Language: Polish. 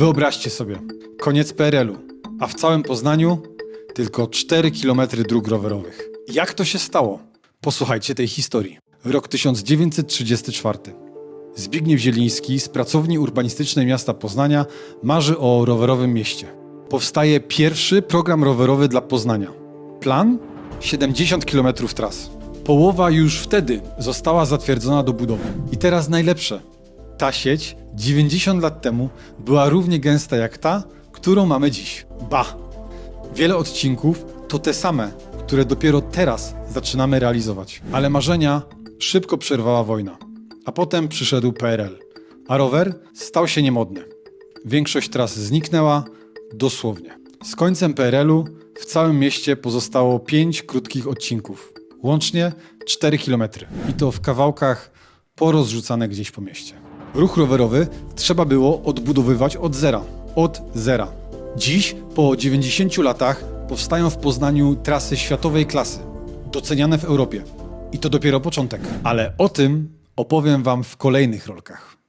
Wyobraźcie sobie, koniec PRL-u, a w całym Poznaniu tylko 4 km dróg rowerowych. Jak to się stało? Posłuchajcie tej historii. Rok 1934. Zbigniew Zieliński z pracowni urbanistycznej miasta Poznania marzy o rowerowym mieście. Powstaje pierwszy program rowerowy dla Poznania. Plan? 70 km tras. Połowa już wtedy została zatwierdzona do budowy. I teraz najlepsze. Ta sieć 90 lat temu była równie gęsta jak ta, którą mamy dziś. Ba! Wiele odcinków to te same, które dopiero teraz zaczynamy realizować. Ale marzenia szybko przerwała wojna. A potem przyszedł PRL. A rower stał się niemodny. Większość tras zniknęła dosłownie. Z końcem PRL-u w całym mieście pozostało 5 krótkich odcinków. Łącznie 4 km. I to w kawałkach porozrzucane gdzieś po mieście. Ruch rowerowy trzeba było odbudowywać od zera. Od zera. Dziś, po 90 latach, powstają w Poznaniu trasy światowej klasy, doceniane w Europie. I to dopiero początek. Ale o tym opowiem Wam w kolejnych rolkach.